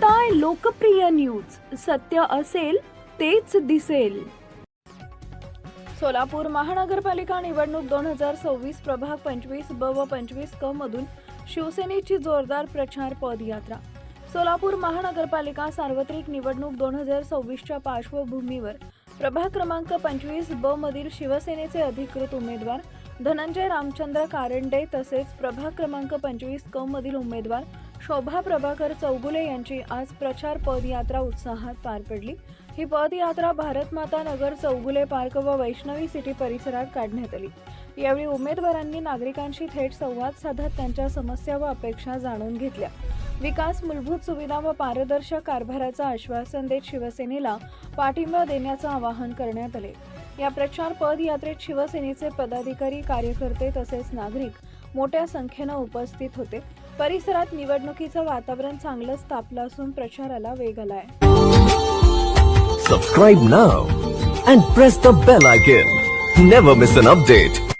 काय लोकप्रिय न्यूज. सत्य असेल तेच दिसेल. सोलापूर महानगरपालिका निवडणूक दोन हजार सव्वीस प्रभाग पंचवीस ब व पंचवीस क मधून शिवसेनेची जोरदार प्रचार पदयात्रा. सोलापूर महानगरपालिका सार्वत्रिक निवडणूक दोन हजार सव्वीसच्या पार्श्वभूमीवर प्रभाग क्रमांक पंचवीस ब मधील शिवसेनेचे अधिकृत उमेदवार धनंजय रामचंद्र कारंडे तसेच प्रभाग क्रमांक पंचवीस क मधील उमेदवार शोभा प्रभाकर चौगुले यांची आज प्रचार पदयात्रा उत्साहात पार पडली. ही पदयात्रा भारतमाता नगर चौगुले पार्क व वैष्णवी सिटी परिसरात काढण्यात आली. यावेळी उमेदवारांनी नागरिकांशी थेट संवाद साधत त्यांच्या समस्या व अपेक्षा जाणून घेतल्या. विकास मूलभूत सुविधा व पारदर्शक कारभाराचं आश्वासन देत शिवसेनेला पाठिंबा देण्याचं आवाहन करण्यात आले. या प्रचार पदयात्रेत शिवसेनेचे पदाधिकारी कार्यकर्ते तसेच नागरिक मोठ्या संख्येनं उपस्थित होते. परिसरात निवडणुकीचं वातावरण चांगलं स्थापलं असून प्रचाराला वेग आलाय. Subscribe now and press the bell icon never miss an update